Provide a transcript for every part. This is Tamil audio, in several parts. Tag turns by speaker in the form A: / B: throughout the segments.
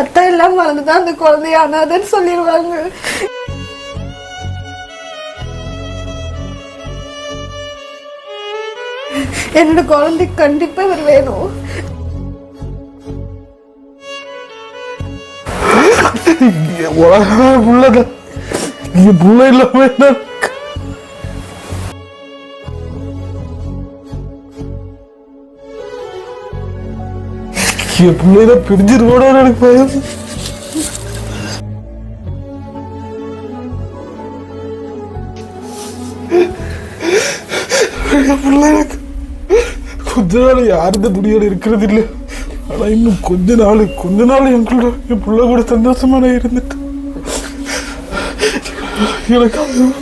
A: அத்தை எல்லாம் மறந்துதான் அந்த குழந்தைய அனாதன்னு சொல்லிடுவாங்க. என்னோட குழந்தைக்கு கண்டிப்பா இவர் வேணும்.
B: உலகமே புள்ளத நீங்க புள்ள இல்லாம என்ன? என் பிள்ளையில பிரிஞ்சிருவோட எனக்கு பயம் பிள்ளை எனக்கு கொஞ்ச நாள் யாருந்த முடியோட இருக்கிறது இல்லை ஆனா இன்னும் கொஞ்ச நாள் கொஞ்ச நாள் என் கூட என் பிள்ளை கூட சந்தோஷமா நான் இருந்துட்டு எனக்கு அது-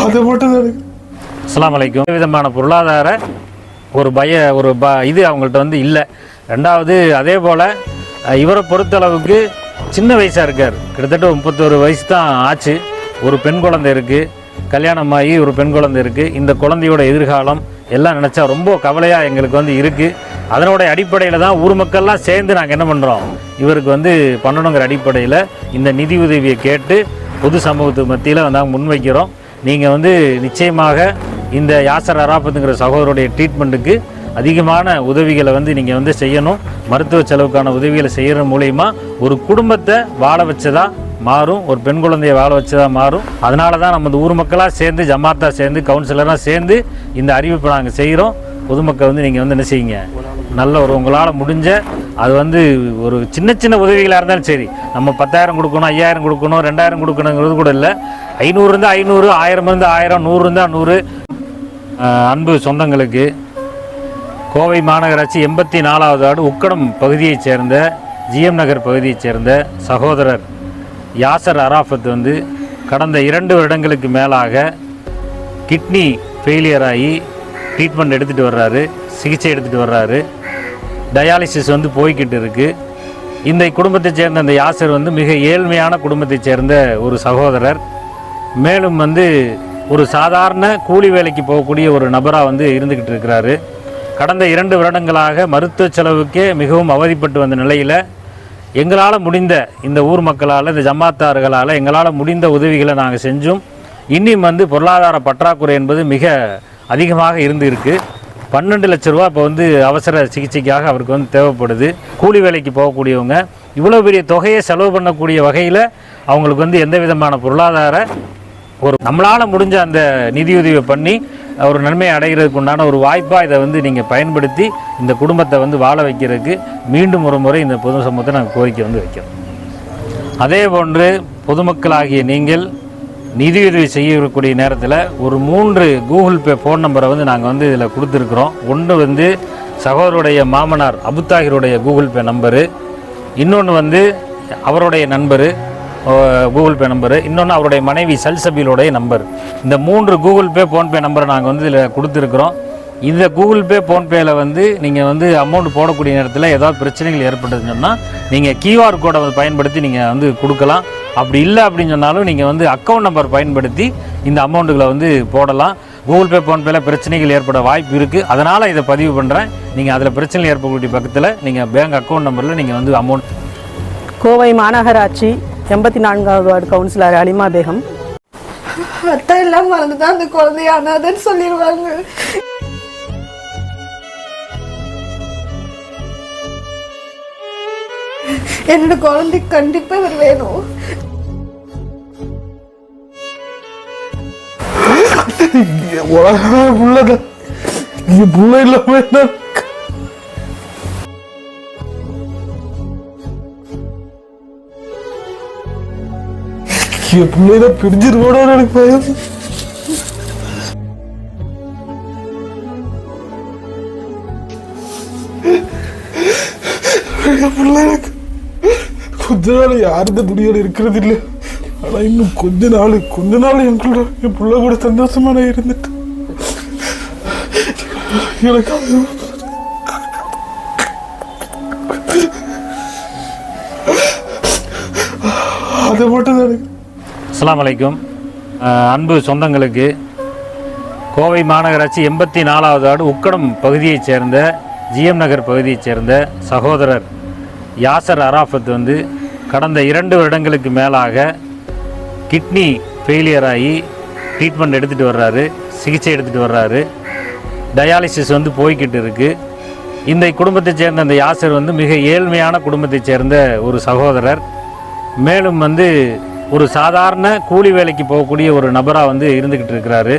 B: அதை மட்டும் தான்
C: அஸ்லாம் வலைக்கும் விதமான பொருளாதார ஒரு பய ஒரு ப இது அவங்கள்ட்ட வந்து இல்லை. ரெண்டாவது அதே போல் இவரை பொறுத்தளவுக்கு சின்ன வயசாக இருக்கார். கிட்டத்தட்ட முப்பத்தொரு வயசு தான் ஆச்சு. ஒரு பெண் குழந்தை இருக்குது கல்யாணம் ஆகி ஒரு பெண் குழந்தை இருக்குது இந்த குழந்தையோட எதிர்காலம் எல்லாம் நினச்சா ரொம்ப கவலையாக எங்களுக்கு வந்து இருக்குது அதனுடைய அடிப்படையில் தான் ஊர் மக்கள்லாம் சேர்ந்து நாங்கள் என்ன பண்ணுறோம் இவருக்கு வந்து பண்ணணுங்கிற அடிப்படையில் இந்த நிதி உதவியை கேட்டு பொது சமூகத்துக்கு மத்தியில் நாங்கள் முன்வைக்கிறோம். நீங்கள் வந்து நிச்சயமாக இந்த யாசர் அராபத்துங்கிற சகோதரருடைய ட்ரீட்மெண்ட்டுக்கு அதிகமான உதவிகளை வந்து நீங்கள் வந்து செய்யணும். மருத்துவ செலவுக்கான உதவிகளை செய்கிறது மூலயமா ஒரு குடும்பத்தை வாழ வச்சதா மாறும். ஒரு பெண் குழந்தையை வாழ வச்சதா மாறும். அதனால தான் நம்ம இந்த ஊர் மக்களாக சேர்ந்து ஜமாத்தா சேர்ந்து கவுன்சிலராக சேர்ந்து இந்த அறிவிப்பை நாங்கள் செய்கிறோம் பொதுமக்கள் வந்து நீங்கள் வந்து என்ன செய்யுங்க? நல்ல ஒரு உங்களால் முடிஞ்ச அது வந்து ஒரு சின்ன சின்ன உதவிகளாக இருந்தாலும் சரி. நம்ம பத்தாயிரம் கொடுக்கணும் ஐயாயிரம் கொடுக்கணும் ரெண்டாயிரம் கொடுக்கணுங்கிறது கூட இல்லை. ஐநூறு இருந்தால் ஐநூறு ஆயிரம் இருந்தால் ஆயிரம் நூறு இருந்தால் நூறு. அன்பு சொந்தங்களுக்கு கோவை மாநகராட்சி எண்பத்தி நாலாவது ஆடு உக்கடம் பகுதியைச் சேர்ந்த ஜிஎம் நகர் பகுதியைச் சேர்ந்த சகோதரர் யாசர் அராஃபத் வந்து கடந்த இரண்டு வருடங்களுக்கு மேலாக கிட்னி ஃபெயிலியர் ஆகி ட்ரீட்மெண்ட் எடுத்துகிட்டு வர்றாரு சிகிச்சை எடுத்துகிட்டு வர்றாரு. டயாலிசிஸ் வந்து போய்கிட்டு இருக்குது இந்த குடும்பத்தைச் சேர்ந்த அந்த யாசர் வந்து மிக ஏழ்மையான குடும்பத்தைச் சேர்ந்த ஒரு சகோதரர். மேலும் வந்து ஒரு சாதாரண கூலி வேலைக்கு போகக்கூடிய ஒரு நபராக வந்து இருந்துக்கிட்டு இருக்கிறாரு. கடந்த இரண்டு வருடங்களாக மருத்துவ செலவுக்கே மிகவும் அவதிப்பட்டு வந்த நிலையில் எங்களால் முடிந்த இந்த ஊர் மக்களால் இந்த ஜமாத்தார்களால் எங்களால் முடிந்த உதவிகளை நாங்கள் செஞ்சும். இன்னும் வந்து பொருளாதார பற்றாக்குறை என்பது மிக அதிகமாக இருந்து இருக்குது பன்னெண்டு லட்ச ரூபா இப்போ வந்து அவசர சிகிச்சைக்காக அவருக்கு வந்து தேவைப்படுது. கூலி வேலைக்கு போகக்கூடியவங்க இவ்வளோ பெரிய தொகையை செலவு பண்ணக்கூடிய வகையில் அவங்களுக்கு வந்து எந்த விதமான பொருளாதார ஒரு நம்மளால் முடிஞ்ச அந்த நிதியுதவியை பண்ணி ஒரு நன்மை அடைகிறதுக்கு உண்டான ஒரு வாய்ப்பாக இதை வந்து நீங்கள் பயன்படுத்தி இந்த குடும்பத்தை வந்து வாழ வைக்கிறதுக்கு மீண்டும் ஒரு முறை இந்த பொது சமூகத்தை நாங்கள் கோரிக்கை வந்து வைக்கிறோம். அதே போன்று பொதுமக்களாகிய நீங்கள் நிதியுதவி செய்யக்கூடிய நேரத்தில் ஒரு மூன்று கூகுள் பே ஃபோன் நம்பரை வந்து நாங்கள் வந்து இதில் கொடுத்துருக்குறோம். ஒன்று வந்து சகோதருடைய மாமனார் அபுத்தாகிருடைய கூகுள் பே நம்பரு. இன்னொன்று வந்து அவருடைய நண்பர். கூகுள் பே நம்பரு இன்னொன்று அவருடைய மனைவி சல்சபிலுடைய நம்பர் இந்த மூன்று கூகுள் பே ஃபோன்பே நம்பரை நாங்கள் வந்து இதில் கொடுத்துருக்குறோம். இந்த கூகுள் பே ஃபோன்பேயில் வந்து நீங்கள் வந்து அமௌண்ட் போடக்கூடிய நேரத்தில் ஏதாவது பிரச்சனைகள் ஏற்பட்டதுன்னு சொன்னால் நீங்கள் கியூஆர் கோடை பயன்படுத்தி நீங்கள் வந்து கொடுக்கலாம். அப்படி இல்லை அப்படின்னு சொன்னாலும் நீங்கள் வந்து அக்கௌண்ட் நம்பர் பயன்படுத்தி இந்த அமௌண்ட்டுகளை வந்து போடலாம். கூகுள் பே ஃபோன்பேல பிரச்சனைகள் ஏற்பட வாய்ப்பு இருக்குது அதனால் இதை பதிவு பண்ணுறேன் நீங்கள் அதில் பிரச்சனைகள் ஏற்படக்கூடிய பக்கத்தில் நீங்கள் பேங்க் அக்கௌண்ட் நம்பரில் நீங்கள் வந்து அமௌண்ட்
D: கோவை மாநகராட்சி எண்பத்தி நான்காவது வார்டு கவுன்சிலர் அலிமா பேகம்.
A: அத்தை எல்லாம் மறந்துதான் அந்த குழந்தைய அனாதன்னு சொல்லிடுவாங்க. என்னோட குழந்தைக்கு கண்டிப்பா இவர் வேணும்.
B: உலகமே புள்ளத நீங்க புள்ள இல்லாம என்ன? என் பிள்ளையில பிரிஞ்சிருவோட எனக்கு பயம். பிள்ளை எனக்கு கொஞ்ச நாள் யாருந்த துணியோட இருக்கிறது இல்லை. ஆனா இன்னும் கொஞ்ச நாள் கொஞ்ச நாள் என் கூட என் பிள்ளை கூட சந்தோஷமா நான் இருந்துட்டு. எனக்கு அது- அது மட்டும் தான்
C: அஸ்லாம் வலைக்கும் அன்பு சொந்தங்களுக்கு கோவை மாநகராட்சி எண்பத்தி நாலாவது ஆடு உக்கடம் பகுதியைச் சேர்ந்த ஜிஎம் நகர் பகுதியைச் சேர்ந்த சகோதரர் யாசர் அராஃபத் வந்து கடந்த இரண்டு வருடங்களுக்கு மேலாக கிட்னி ஃபெயிலியர் ஆகி ட்ரீட்மெண்ட் எடுத்துகிட்டு வர்றாரு சிகிச்சை எடுத்துகிட்டு வர்றாரு. டயாலிசிஸ் வந்து போய்கிட்டு இருக்குது இந்த குடும்பத்தைச் சேர்ந்த அந்த யாசர் வந்து மிக ஏழ்மையான குடும்பத்தைச் சேர்ந்த ஒரு சகோதரர். மேலும் வந்து ஒரு சாதாரண கூலி வேலைக்கு போகக்கூடிய ஒரு நபராக வந்து இருந்துக்கிட்டு இருக்கிறாரு.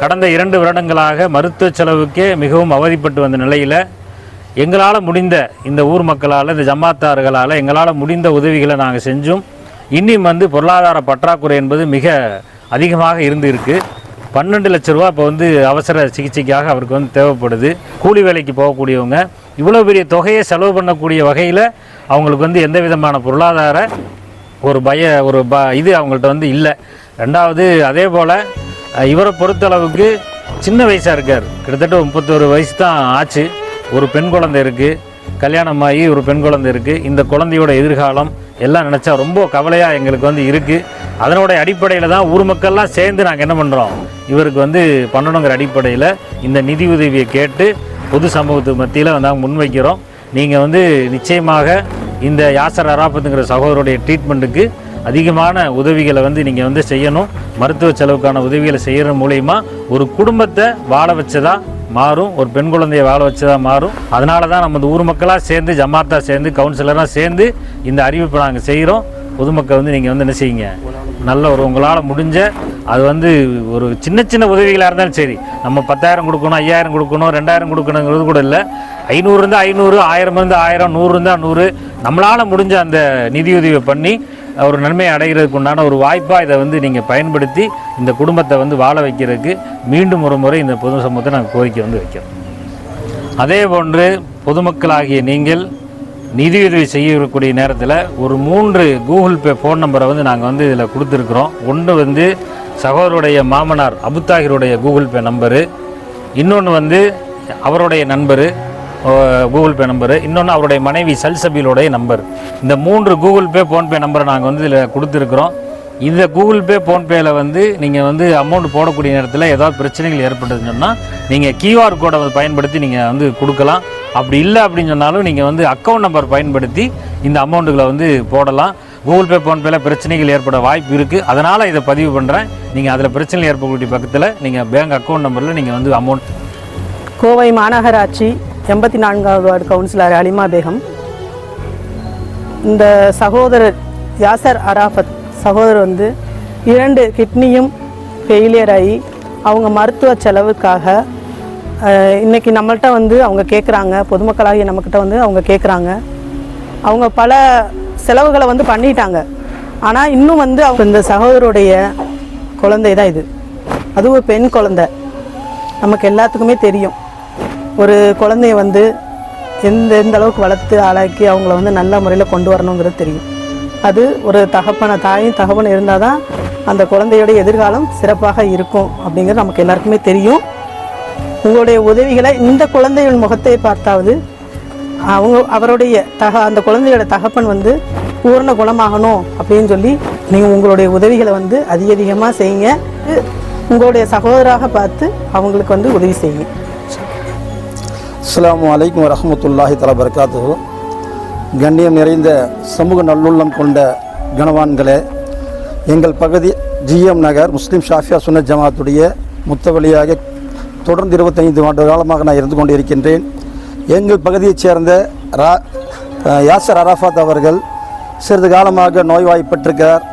C: கடந்த இரண்டு வருடங்களாக மருத்துவ செலவுக்கே மிகவும் அவதிப்பட்டு வந்த நிலையில் எங்களால் முடிந்த இந்த ஊர் மக்களால் இந்த ஜமாத்தார்களால் எங்களால் முடிந்த உதவிகளை நாங்கள் செஞ்சும். இன்னும் வந்து பொருளாதார பற்றாக்குறை என்பது மிக அதிகமாக இருந்து இருக்குது பன்னெண்டு லட்ச ரூபா இப்போ வந்து அவசர சிகிச்சைக்காக அவருக்கு வந்து தேவைப்படுது. கூலி வேலைக்கு போகக்கூடியவங்க இவ்வளோ பெரிய தொகையை செலவு பண்ணக்கூடிய வகையில் அவங்களுக்கு வந்து எந்த விதமான பொருளாதார ஒரு பய ஒரு ப இது அவங்கள்ட்ட வந்து இல்லை. ரெண்டாவது அதே போல் இவரை பொறுத்தளவுக்கு சின்ன வயசாக இருக்கார். கிட்டத்தட்ட முப்பத்தொரு வயசு தான் ஆச்சு. ஒரு பெண் குழந்தை இருக்குது கல்யாணமாகி ஒரு பெண் குழந்தை இருக்குது இந்த குழந்தையோட எதிர்காலம் எல்லாம் நினச்சா ரொம்ப கவலையாக எங்களுக்கு வந்து இருக்குது அதனுடைய அடிப்படையில் தான் ஊர் மக்கள்லாம் சேர்ந்து நாங்கள் என்ன பண்ணுறோம் இவருக்கு வந்து பண்ணணுங்கிற அடிப்படையில் இந்த நிதி உதவியை கேட்டு பொது சமூகத்து மத்தியில் நாங்கள் முன்வைக்கிறோம். நீங்கள் வந்து நிச்சயமாக இந்த யாசர் அராபத்துங்கிற சகோதரருடைய ட்ரீட்மெண்ட்டுக்கு அதிகமான உதவிகளை வந்து நீங்கள் வந்து செய்யணும். மருத்துவ செலவுக்கான உதவிகளை செய்கிறது மூலயமா ஒரு குடும்பத்தை வாழ வச்சதா மாறும் ஒரு பெண் குழந்தையை வாழ வச்சதா மாறும். அதனால தான் நம்ம இந்த ஊர் மக்களாக சேர்ந்து ஜமாத்தா சேர்ந்து கவுன்சிலராக சேர்ந்து இந்த அறிவிப்பை நாங்கள் செய்கிறோம் பொதுமக்கள் வந்து நீங்கள் வந்து என்ன செய்யுங்க? நல்ல ஒரு உங்களால் முடிஞ்ச அது வந்து ஒரு சின்ன சின்ன உதவிகளாக இருந்தாலும் சரி. நம்ம பத்தாயிரம் கொடுக்கணும் ஐயாயிரம் கொடுக்கணும் ரெண்டாயிரம் கொடுக்கணுங்கிறது கூட இல்லை. ஐநூறு இருந்தால் ஐநூறு ஆயிரம் இருந்தால் ஆயிரம் நூறு இருந்தால் நூறு. நம்மளால் முடிஞ்ச அந்த நிதியுதவியை பண்ணி ஒரு நன்மையை அடைகிறதுக்கு உண்டான ஒரு வாய்ப்பாக இதை வந்து நீங்கள் பயன்படுத்தி இந்த குடும்பத்தை வந்து வாழ வைக்கிறதுக்கு மீண்டும் ஒரு முறை இந்த பொது சமூகத்தை நாங்கள் கோரிக்கை வந்து வைக்கிறோம். அதே போன்று பொதுமக்களாகிய நீங்கள் நிதியுதவி செய்யக்கூடிய நேரத்தில் ஒரு மூன்று கூகுள் பே ஃபோன் நம்பரை வந்து நாங்கள் வந்து இதில் கொடுத்துருக்குறோம். ஒன்று வந்து சகோதருடைய மாமனார் அபுத்தாகிருடைய கூகுள் பே நம்பரு. இன்னொன்று வந்து அவருடைய நண்பர் கூகுள் பே நம்பரு. இன்னொன்று அவருடைய மனைவி சல்சபிலுடைய நம்பர். இந்த மூன்று கூகுள் பே ஃபோன்பே நம்பரை நாங்கள் வந்து இதில் கொடுத்துருக்குறோம். இந்த கூகுள் பே ஃபோன்பேயில் வந்து நீங்கள் வந்து அமௌண்ட் போடக்கூடிய நேரத்தில் ஏதாவது பிரச்சனைகள் ஏற்பட்டதுன்னு சொன்னால் நீங்கள் கியூஆர் கோடை பயன்படுத்தி நீங்கள் வந்து கொடுக்கலாம். அப்படி இல்லை அப்படின்னு சொன்னாலும் நீங்கள் வந்து அக்கௌண்ட் நம்பர் பயன்படுத்தி இந்த அமௌண்ட்டுகளை வந்து போடலாம். கூகுள் பே ஃபோன்பேல பிரச்சனைகள் ஏற்பட வாய்ப்பு இருக்குது அதனால் இதை பதிவு பண்ணுறேன் நீங்கள் அதில் பிரச்சனைகள் ஏற்படக்கூடிய பக்கத்தில் நீங்கள் பேங்க் அக்கௌண்ட் நம்பரில் நீங்கள் வந்து அமௌண்ட்
D: கோவை மாநகராட்சி எண்பத்தி நான்காவது வார்டு கவுன்சிலர் அலிமா பேகம். இந்த சகோதரர் யாசர் அராஃபத் சகோதரர் வந்து இரண்டு கிட்னியும் ஃபெயிலியர் ஆகி அவங்க மருத்துவ செலவுக்காக இன்றைக்கி இன்னைக்கு நம்மள்ட்ட வந்து அவங்க கேட்குறாங்க பொதுமக்களாகிய நம்மக்கிட்ட வந்து அவங்க கேட்குறாங்க அவங்க பல செலவுகளை வந்து பண்ணிட்டாங்க. ஆனால் இன்னும் வந்து அவங்க இந்த சகோதரருடைய குழந்தை தான் இது. அதுவும் ஒரு பெண் குழந்தை. நமக்கு எல்லாத்துக்குமே தெரியும். ஒரு குழந்தைய வந்து எந்த எந்த அளவுக்கு வளர்த்து ஆளாக்கி அவங்கள வந்து நல்ல முறையில் கொண்டு வரணுங்கிறது தெரியும். அது ஒரு தகப்பன தாயும் தகப்பன் இருந்தால் தான் அந்த குழந்தையோட எதிர்காலம் சிறப்பாக இருக்கும் அப்படிங்கிறது நமக்கு எல்லாருக்குமே தெரியும். உங்களுடைய உதவிகளை இந்த குழந்தையின் முகத்தை பார்த்தாவது அவங்க அவருடைய தக அந்த குழந்தையோட தகப்பன் வந்து பூரண குணமாகணும் அப்படின்னு சொல்லி நீங்கள் உங்களுடைய உதவிகளை வந்து அதிக அதிகமாக செய்யுங்க. உங்களுடைய சகோதராக பார்த்து அவங்களுக்கு வந்து உதவி செய்யுங்க.
E: அஸ்லாம் அலைக்கும் வரமத்துல்லாஹி தலா பரகாத்துஹு கண்ணியம் நிறைந்த சமூக நல்லுள்ளம் கொண்ட கணவான்களே எங்கள் பகுதி ஜிஎம் நகர் முஸ்லீம் ஷாஃபியா சுன்னத் ஜமாத்துடைய முத்தவழியாக தொடர்ந்து இருபத்தைந்து ஆண்டு காலமாக நான் இருந்து கொண்டு இருக்கின்றேன் எங்கள் பகுதியைச் சேர்ந்த ரா யாசர் அராஃபாத் அவர்கள் சிறிது காலமாக நோய்வாய்ப்பட்டிருக்கிறார்.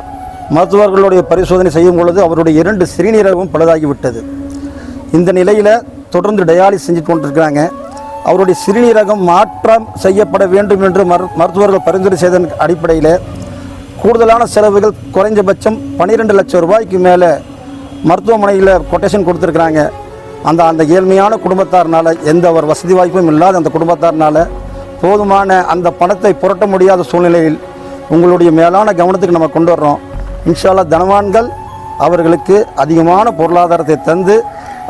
E: மருத்துவர்களுடைய பரிசோதனை செய்யும் பொழுது அவருடைய இரண்டு சிறுநீரகமும் பழுதாகிவிட்டது. இந்த நிலையில் தொடர்ந்து டயாலிஸ் செஞ்சு கொண்டிருக்கிறாங்க. அவருடைய சிறுநீரகம் மாற்றம் செய்யப்பட வேண்டும் என்று மரு மருத்துவர்கள் பரிந்துரை செய்ததன் அடிப்படையில் கூடுதலான செலவுகள் குறைஞ்சபட்சம் பன்னிரெண்டு லட்சம் ரூபாய்க்கு மேலே மருத்துவமனையில் கொட்டேஷன் கொடுத்துருக்குறாங்க. அந்த அந்த ஏழ்மையான குடும்பத்தார்னால எந்த ஒரு வசதி வாய்ப்பும் இல்லாத அந்த குடும்பத்தார்னால போதுமான அந்த பணத்தை புரட்ட முடியாத சூழ்நிலையில் உங்களுடைய மேலான கவனத்துக்கு நம்ம கொண்டு வர்றோம். இன்ஷால்லா தனவான்கள் அவர்களுக்கு அதிகமான பொருளாதாரத்தை தந்து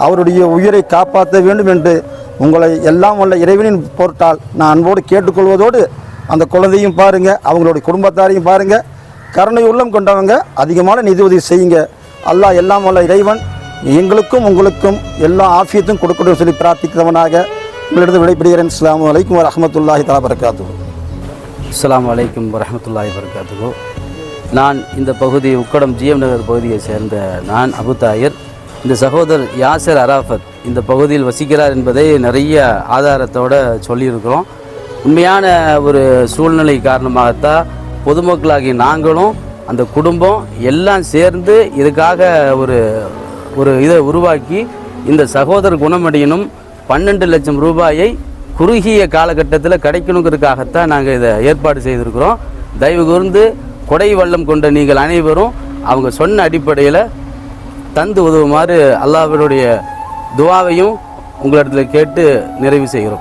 E: அவருடைய உயிரை காப்பாற்ற வேண்டும் என்று உங்களை எல்லாம் உள்ள இறைவனின் பொருட்டால் நான் அன்போடு கேட்டுக்கொள்வதோடு அந்த குழந்தையும் பாருங்கள் அவங்களுடைய குடும்பத்தாரையும் பாருங்கள் கருணை உள்ளம் கொண்டவங்க அதிகமான நிதி உதவி செய்யுங்க. அல்லாஹ் எல்லாம் வல்ல இறைவன் எங்களுக்கும் உங்களுக்கும் எல்லா ஆஃபியத்தும் கொடுக்கணும் சொல்லி பிரார்த்திக்கிறவனாக உங்களிடம் விடைபெறுகிறேன். இஸ்லாம் அலைக்கும் வரஹ்மத்துல்லாஹி தலா வரகாத்து
F: இஸ்லாம் அலைக்கும் வரஹ்மத்துல்லாஹி வபரகாத்துஹு. நான் இந்த பகுதி உக்கடம் ஜிஎம் நகர் பகுதியை சேர்ந்த நான் அபு தாயர். இந்த சகோதரர் யாசர் அராஃபத் இந்த பகுதியில் வசிக்கிறார் என்பதை நிறைய ஆதாரத்தோட சொல்லியிருக்கிறோம். உண்மையான ஒரு சூழ்நிலை காரணமாகத்தான் பொதுமக்களாகி நாங்களும் அந்த குடும்பம் எல்லாம் சேர்ந்து இதுக்காக ஒரு ஒரு இதை உருவாக்கி இந்த சகோதரர் குணமடையணும் பன்னெண்டு லட்சம் ரூபாயை குறுகிய காலகட்டத்தில் கிடைக்கணுங்கிறதுக்காகத்தான் நாங்கள் இதை ஏற்பாடு செய்திருக்கிறோம். தயவு கூர்ந்து கொடை வள்ளம் கொண்ட நீங்கள் அனைவரும் அவங்க சொன்ன அடிப்படையில் தந்து உதவுமாறு அல்லாஹ்வினுடைய துவாவையும் உங்களிடத்தில் கேட்டு நிறைவு செய்கிறோம்.